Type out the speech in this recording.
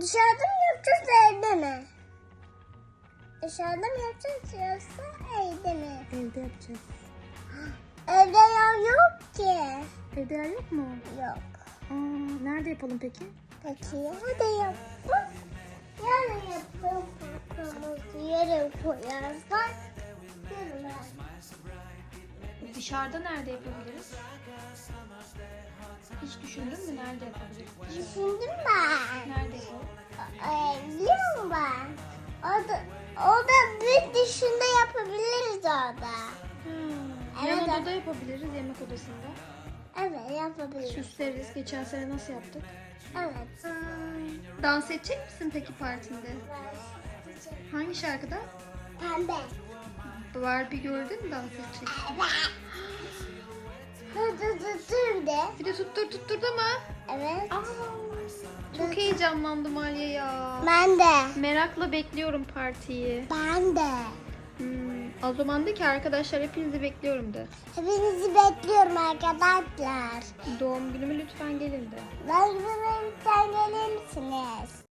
Dışarıda mı yapacağız evde mi? Dışarıda mı yapacağız yoksa evde mi? Evde yapacağız. Evde yer yok ki. Evde yer yok mu? Yok. Aa, nerede yapalım peki? Peki hadi yapalım. Yarın yapalım. Kafamızı yarın koyarsak. Yarın Dışarıda nerede yapabiliriz? Hiç düşündün mü nerede yapabiliriz? Orada, orada bir dışında yapabiliriz orada. Hmm. Evet. Yan odada yapabiliriz yemek odasında. Evet yapabiliriz. Süsleriz. Geçen sene nasıl yaptık? Evet. Dans edecek misin peki partinde? Hangi şarkıda? Pembe. Barbie gördün mü dans edecek? Evet. Dur dur de. Bir de tuttur tutturdu mu? Evet. Aa, çok heyecanlandım Aliye ya. Ben de. Merakla bekliyorum partiyi. Ben de. Hmm, o zaman de ki arkadaşlar hepinizi bekliyorum de. Hepinizi bekliyorum arkadaşlar. Doğum günüme lütfen gelin de. Ben gelir misiniz?